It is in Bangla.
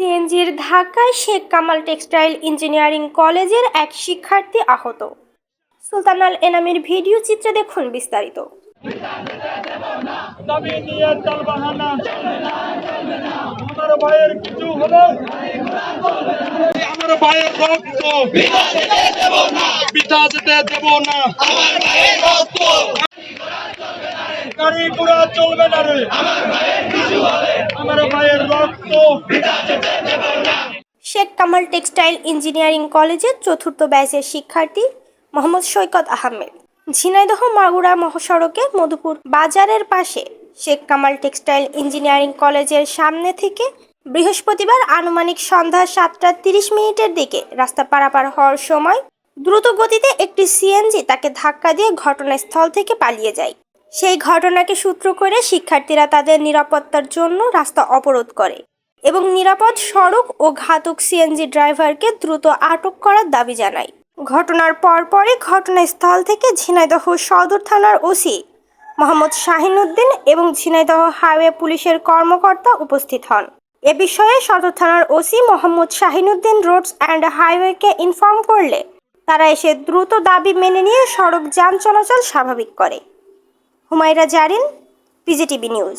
সিএনজির ধাক্কায় শেখ কামাল টেক্সটাইল ইঞ্জিনিয়ারিং কলেজের এক শিক্ষার্থী আহত। সুলতানাল এনামের ভিডিও চিত্রে দেখুন বিস্তারিত। কিছু চলবে না। রে আমার ভাইয়ের রক্ত শেখ কামাল টেক্সটাইল ইঞ্জিনিয়ারিং কলেজের চতুর্থ ব্যাচের শিক্ষার্থী মোহাম্মদ সৈকত আহমেদ। ঝিনাইদহ মাগুরা মহাসড়কে মধুপুর বাজারের পাশে শেখ কামাল টেক্সটাইল ইঞ্জিনিয়ারিং কলেজের সামনে থেকে বৃহস্পতিবার আনুমানিক সন্ধ্যা সাতটা তিরিশ মিনিটের দিকে রাস্তা পারাপার হওয়ার সময় দ্রুত গতিতে একটি সিএনজি তাকে ধাক্কা দিয়ে ঘটনাস্থল থেকে পালিয়ে যায়। সেই ঘটনাকে সূত্র করে শিক্ষার্থীরা তাদের নিরাপত্তার জন্য রাস্তা অবরোধ করে এবং নিরাপদ সড়ক ও ঘাতক সিএনজি ড্রাইভারকে দ্রুত আটক করার দাবি জানায়। ঘটনার পরপরই ঘটনাস্থল থেকে ঝিনাইদহ সদর থানার ওসি মোহাম্মদ শাহিনুদ্দিন এবং ঝিনাইদহ হাইওয়ে পুলিশের কর্মকর্তা উপস্থিত হন। এ বিষয়ে সদর থানার OC Mohammad Shahinuddin roads and হাইওয়েকে inform করলে, তারা এসে দ্রুত দাবি মেনে নিয়ে সড়ক যান চলাচল স্বাভাবিক করে। হুমায়রা জারিন পিজিটিভি নিউজ।